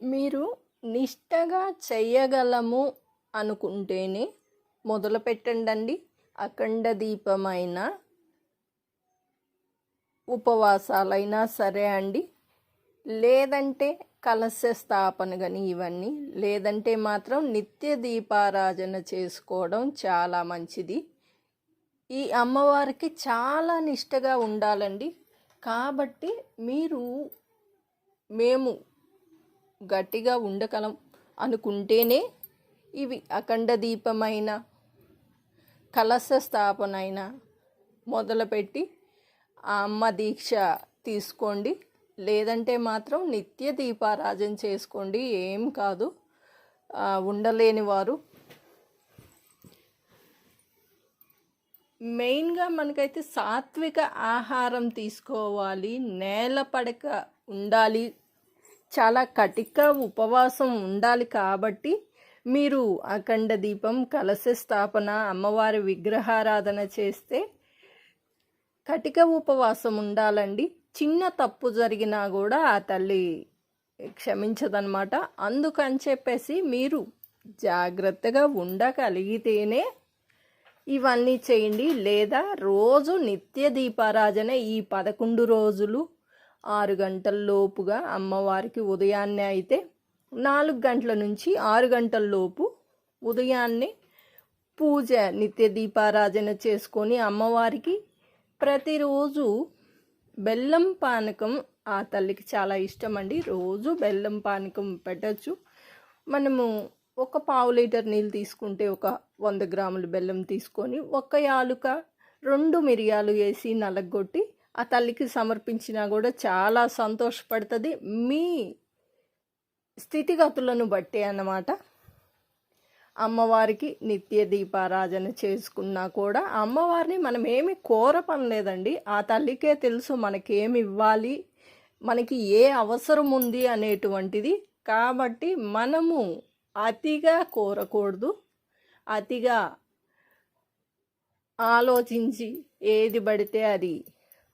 మీరు నిష్టగా చేయగలము అనుకుంటేనే మొదలు పెట్టండి అఖండ దీపమైన ఉపవాసాలైనా సరే అండి. లేదంటే కలశ స్థాపన కానీ ఇవన్నీ లేదంటే మాత్రం నిత్య దీపారాధన చేసుకోవడం చాలా మంచిది. ఈ అమ్మవారికి చాలా నిష్టగా ఉండాలండి. కాబట్టి మీరు మేము గట్టిగా ఉండగలం అనుకుంటేనే ఇవి అఖండ దీపమైన కలశ స్థాపన అయినా మొదలుపెట్టి ఆ అమ్మ దీక్ష తీసుకోండి. లేదంటే మాత్రం నిత్య దీపారాజన చేసుకోండి. ఏం కాదు. ఉండలేని వారు. మెయిన్గా మనకైతే సాత్విక ఆహారం తీసుకోవాలి. నేల పడక ఉండాలి. చాలా కటిక ఉపవాసం ఉండాలి కాబట్టి మీరు అఖండ దీపం కలశ స్థాపన అమ్మవారి విగ్రహారాధన చేస్తే కటిక ఉపవాసం ఉండాలండి. చిన్న తప్పు జరిగినా కూడా ఆ తల్లి క్షమించదనమాట అందుకని చెప్పేసి మీరు జాగ్రత్తగా ఉండగలిగితేనే ఇవన్నీ చేయండి. లేదా రోజు నిత్య దీపారాధన ఈ పదకొండు రోజులు ఆరు గంటల లోపుగా అమ్మవారికి ఉదయాన్నే అయితే నాలుగు గంటల నుంచి ఆరు గంటల లోపు ఉదయాన్నే పూజ నిత్య దీపారాధన చేసుకొని అమ్మవారికి ప్రతిరోజు బెల్లం పానకం ఆ తల్లికి చాలా ఇష్టం అండి రోజు బెల్లం పానకం పెట్టచ్చు. మనము ఒక పావు లీటర్ నీళ్ళు తీసుకుంటే ఒక వంద గ్రాముల బెల్లం తీసుకొని ఒక యాలుక రెండు మిరియాలు వేసి నలగొట్టి ఆ తల్లికి సమర్పించినా కూడా చాలా సంతోషపడుతుంది. మీ స్థితిగతులను బట్టి అన్నమాట. అమ్మవారికి నిత్య దీపారాధన చేసుకున్నా కూడా అమ్మవారిని మనం ఏమి కోరపనలేదండి. ఆ తల్లికే తెలుసు మనకేమి ఇవ్వాలి మనకి ఏ అవసరం ఉంది అనేటువంటిది. కాబట్టి మనము అతిగా కోరకూడదు. అతిగా ఆలోచించి ఏది పడితే అది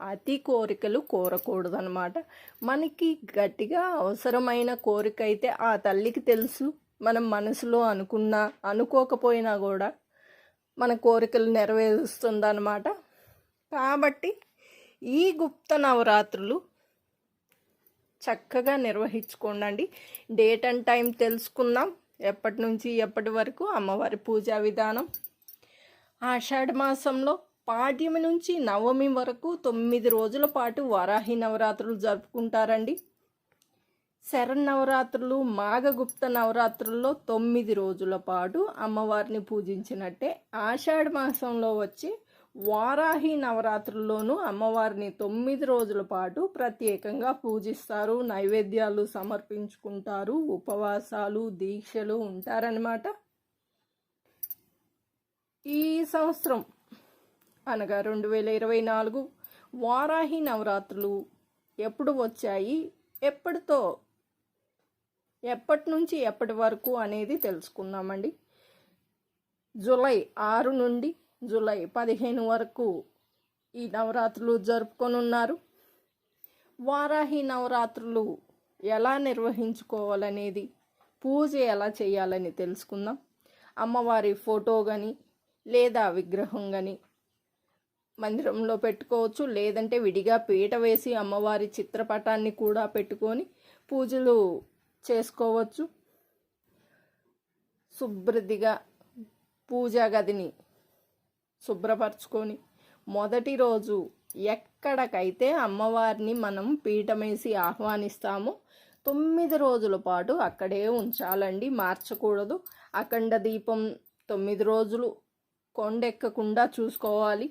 అతి కోరికలు కోరకూడదు అనమాట మనకి గట్టిగా అవసరమైన కోరిక అయితే ఆ తల్లికి తెలుసు. మనం మనసులో అనుకున్నా అనుకోకపోయినా కూడా మన కోరికలు నెరవేరుస్తుందన్నమాట. కాబట్టి ఈ గుప్త నవరాత్రులు చక్కగా నిర్వహించుకోండి డేట్ అండ్ టైం తెలుసుకుందాం. ఎప్పటి నుంచి ఎప్పటి వరకు అమ్మవారి పూజా విధానం. ఆషాఢ మాసంలో పాడ్యమి నుంచి నవమి వరకు తొమ్మిది రోజుల పాటు వారాహి నవరాత్రులు జరుపుకుంటారండి. శరన్నవరాత్రులు మాఘగుప్త నవరాత్రుల్లో తొమ్మిది రోజుల పాటు అమ్మవారిని పూజించినట్టే ఆషాఢ మాసంలో వచ్చి వారాహి నవరాత్రుల్లోనూ అమ్మవారిని తొమ్మిది రోజుల పాటు ప్రత్యేకంగా పూజిస్తారు. నైవేద్యాలు సమర్పించుకుంటారు ఉపవాసాలు దీక్షలు ఉంటారనమాట ఈ సంవత్సరం అనగా రెండు వేల ఇరవై నాలుగు వారాహి నవరాత్రులు ఎప్పుడు వచ్చాయి ఎప్పటితో ఎప్పటి నుంచి ఎప్పటి వరకు అనేది తెలుసుకుందామండి. జూలై ఆరు నుండి జూలై పదిహేను వరకు ఈ నవరాత్రులు జరుపుకొనున్నారు. వారాహి నవరాత్రులు ఎలా నిర్వహించుకోవాలనేది పూజ ఎలా చేయాలని తెలుసుకుందాం. అమ్మవారి ఫోటో కానీ లేదా విగ్రహం కానీ మందిరంలో పెట్టుకోవచ్చు. లేదంటే విడిగా పీట వేసి అమ్మవారి చిత్రపటాన్ని కూడా పెట్టుకొని పూజలు చేసుకోవచ్చు. శుభ్రదిగా పూజా గదిని శుభ్రపరచుకొని మొదటి రోజు ఎక్కడికైతే అమ్మవారిని మనం పీఠమేసి ఆహ్వానిస్తామో తొమ్మిది రోజుల పాటు అక్కడే ఉంచాలండి. మార్చకూడదు. అఖండ దీపం తొమ్మిది రోజులు కొండెక్కకుండా చూసుకోవాలి.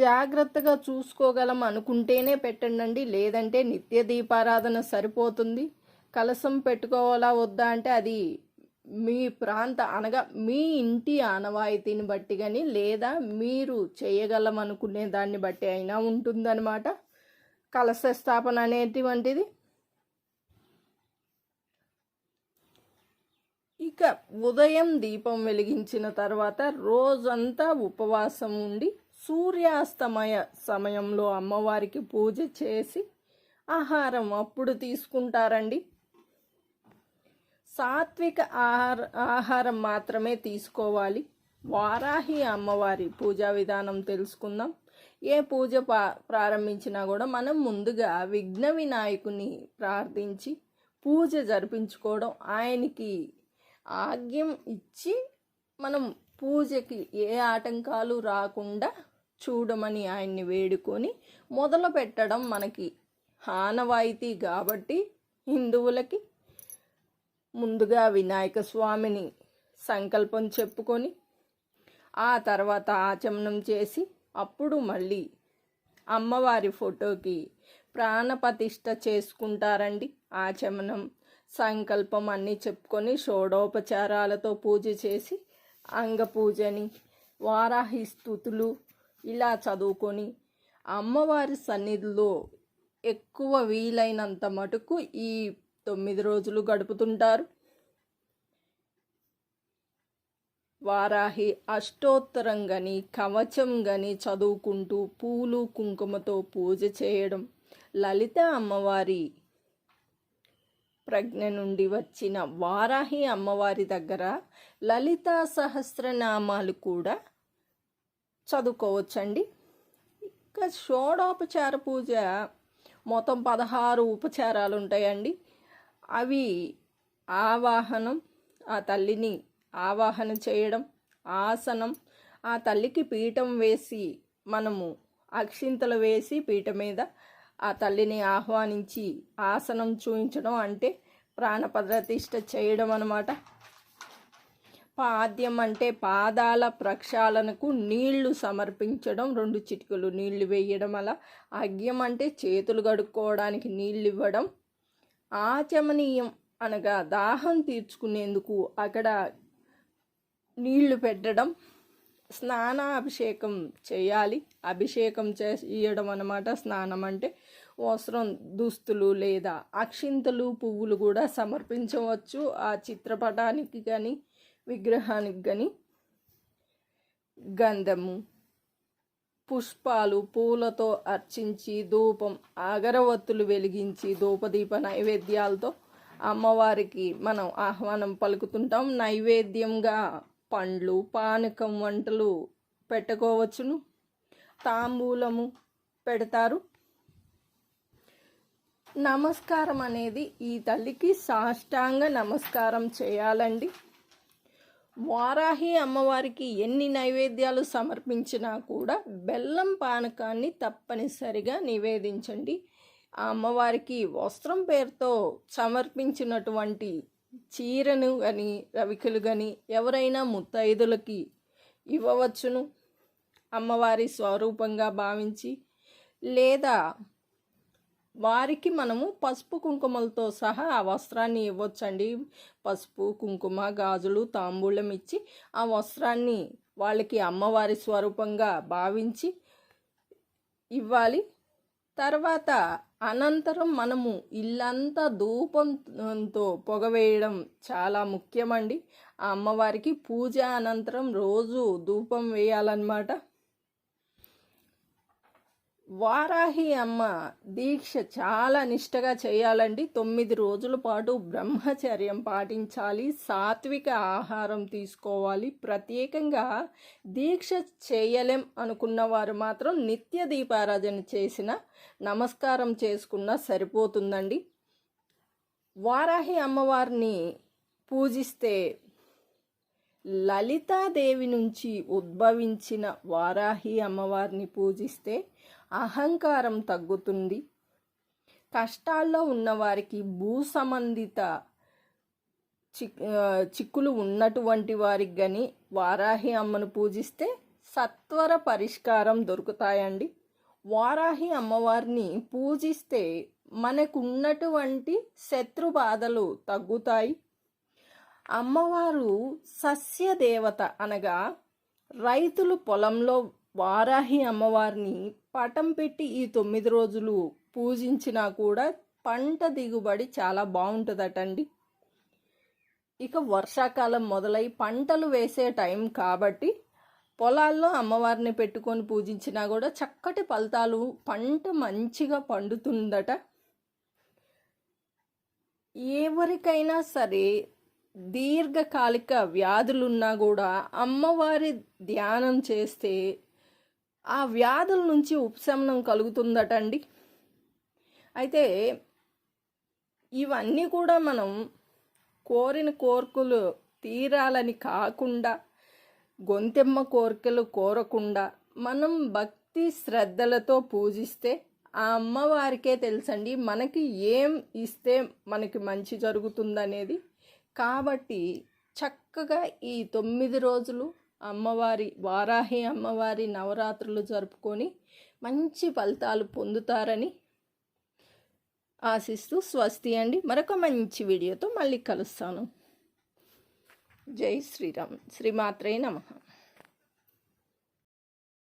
జాగ్రత్తగా చూసుకోగలం అనుకుంటేనే పెట్టండి లేదంటే నిత్య దీపారాధన సరిపోతుంది. కలసం పెట్టుకోవాలా వద్దా అంటే అది మీ ప్రాంత అనగా మీ ఇంటి ఆనవాయితీని బట్టి కానీ లేదా మీరు చేయగలం అనుకునే దాన్ని బట్టి అయినా ఉంటుందన్నమాట. కలశ స్థాపన అనేటువంటిది. ఇక ఉదయం దీపం వెలిగించిన తర్వాత రోజంతా ఉపవాసం ఉండి సూర్యాస్తమయ సమయంలో అమ్మవారికి పూజ చేసి ఆహారం అప్పుడు తీసుకుంటారండి. సాత్విక ఆహార ఆహారం మాత్రమే తీసుకోవాలి. వారాహి అమ్మవారి పూజా విధానం తెలుసుకుందాం. ఏ పూజ పా ప్రారంభించినా కూడా మనం ముందుగా విఘ్న వినాయకుని ప్రార్థించి పూజ జరిపించుకోవడం ఆయనకి ఆజ్ఞం ఇచ్చి మనం పూజకి ఏ ఆటంకాలు రాకుండా చూడమని ఆయన్ని వేడుకొని మొదలు పెట్టడం మనకి ఆనవాయితీ కాబట్టి హిందువులకి ముందుగా వినాయక స్వామిని సంకల్పం చెప్పుకొని ఆ తర్వాత ఆచమనం చేసి అప్పుడు మళ్ళీ అమ్మవారి ఫోటోకి ప్రాణప్రతిష్ఠ చేసుకుంటారండి. ఆచమనం సంకల్పం అన్నీ చెప్పుకొని షోడోపచారాలతో పూజ చేసి అంగ పూజని వారాహి స్థుతులు ఇలా చదువుకొని అమ్మవారి సన్నిధిలో ఎక్కువ వీలైనంత మటుకు ఈ తొమ్మిది రోజులు గడుపుతుంటారు. వారాహి అష్టోత్తరం గని కవచం గని చదువుకుంటూ పూలు కుంకుమతో పూజ చేయడం లలిత అమ్మవారి ప్రజ్ఞ నుండి వచ్చిన వారాహి అమ్మవారి దగ్గర లలితా సహస్రనామాలు కూడా చదువుకోవచ్చండి. ఇంకా షోడోపచార పూజ మొత్తం పదహారు ఉపచారాలు ఉంటాయండి అవి ఆవాహనం ఆ తల్లిని ఆవాహన చేయడం ఆసనం ఆ తల్లికి పీఠం వేసి మనము అక్షింతలు వేసి పీట మీద ఆ తల్లిని ఆహ్వానించి ఆసనం చూయించడం అంటే ప్రాణప్రతిష్ఠ చేయడం అన్నమాట పాద్యం అంటే పాదాల ప్రక్షాళనకు నీళ్ళు సమర్పించడం రెండు చిటికలు నీళ్ళు వేయడం అలా. అగ్యం అంటే చేతులు కడుక్కోవడానికి నీళ్ళు ఇవ్వడం. ఆచమనీయం అనగా దాహం తీర్చుకునేందుకు అక్కడ నీళ్ళు పెట్టడం. స్నానాభిషేకం చేయాలి. అభిషేకం చేయడం అన్నమాట. స్నానం అంటే వస్త్రం దుస్తులు లేదా అక్షింతలు పువ్వులు కూడా సమర్పించవచ్చు. ఆ చిత్రపటానికి కానీ విగ్రహానికి కానీ గంధము పుష్పాలు పూలతో అర్చించి ధూపం అగరవత్తులు వెలిగించి ధూపదీప నైవేద్యాలతో అమ్మవారికి మనం ఆహ్వానం పలుకుతుంటాం. నైవేద్యంగా పండ్లు పానకం వంటలు పెట్టుకోవచ్చును. తాంబూలము పెడతారు. నమస్కారం అనేది ఈ తల్లికి సాష్టాంగ నమస్కారం చేయాలండి. వారాహి అమ్మవారికి ఎన్ని నైవేద్యాలు సమర్పించినా కూడా బెల్లం పానకాన్ని తప్పనిసరిగా నివేదించండి. ఆ అమ్మవారికి వస్త్రం పేరుతో సమర్పించినటువంటి చీరను కానీ రవికలు కానీ ఎవరైనా ముత్తైదులకి ఇవ్వవచ్చును. అమ్మవారి స్వరూపంగా భావించి లేదా వారికి మనము పసుపు కుంకుమలతో సహా ఆ వస్త్రాన్ని ఇవ్వచ్చండి. పసుపు కుంకుమ గాజులు తాంబూలం ఇచ్చి ఆ వస్త్రాన్ని వాళ్ళకి అమ్మవారి స్వరూపంగా భావించి ఇవ్వాలి. తర్వాత అనంతరం మనము ఇల్లంతా ధూపంతో పొగవేయడం చాలా ముఖ్యమండి. ఆ అమ్మవారికి పూజ అనంతరం రోజు ధూపం వేయాలన్నమాట. వారాహి అమ్మ దీక్ష చాలా నిష్టగా చేయాలండి. తొమ్మిది రోజుల పాటు బ్రహ్మచర్యం పాటించాలి. సాత్విక ఆహారం తీసుకోవాలి. ప్రత్యేకంగా దీక్ష చేయలేం అనుకున్న వారు మాత్రం నిత్య దీపారాధన చేసిన నమస్కారం చేసుకున్న సరిపోతుందండి. వారాహి అమ్మవారిని పూజిస్తే లలితాదేవి నుంచి ఉద్భవించిన వారాహి అమ్మవారిని పూజిస్తే అహంకారం తగ్గుతుంది. కష్టాల్లో ఉన్నవారికి భూ సంబంధిత చిక్ చిక్కులు ఉన్నటువంటి వారికి కానీ వారాహి అమ్మను పూజిస్తే సత్వర పరిష్కారం దొరుకుతాయండి. వారాహి అమ్మవారిని పూజిస్తే మనకున్నటువంటి శత్రు బాధలు తగ్గుతాయి. అమ్మవారు సస్య దేవత అనగా రైతులు పొలంలో వారాహి అమ్మవారిని పటం పెట్టి ఈ తొమ్మిది రోజులు పూజించినా కూడా పంట దిగుబడి చాలా బాగుంటుందటండి. ఇక వర్షాకాలం మొదలై పంటలు వేసే టైం కాబట్టి పొలాల్లో అమ్మవారిని పెట్టుకొని పూజించినా కూడా చక్కటి ఫలితాలు పంట మంచిగా పండుతుందట. ఎవరికైనా సరే దీర్ఘకాలిక వ్యాధులున్నా కూడా అమ్మవారి ధ్యానం చేస్తే ఆ వ్యాధుల నుంచి ఉపశమనం కలుగుతుందటండి. అయితే ఇవన్నీ కూడా మనం కోరిన కోరికలు తీరాలని కాకుండా గొంతెమ్మ కోరికలు కోరకుండా మనం భక్తి శ్రద్ధలతో పూజిస్తే ఆ అమ్మవారికే తెలుసండి మనకి ఏం ఇస్తే మనకి మంచి జరుగుతుందనేది. కాబట్టి చక్కగా ఈ తొమ్మిది రోజులు అమ్మవారి వారాహి అమ్మవారి నవరాత్రులు జరుపుకొని మంచి ఫలితాలు పొందుతారని ఆశిస్తూ స్వస్తి అండి. మరొక మంచి వీడియోతో మళ్ళీ కలుస్తాను. జై శ్రీరామ్. శ్రీమాత్రే నమః.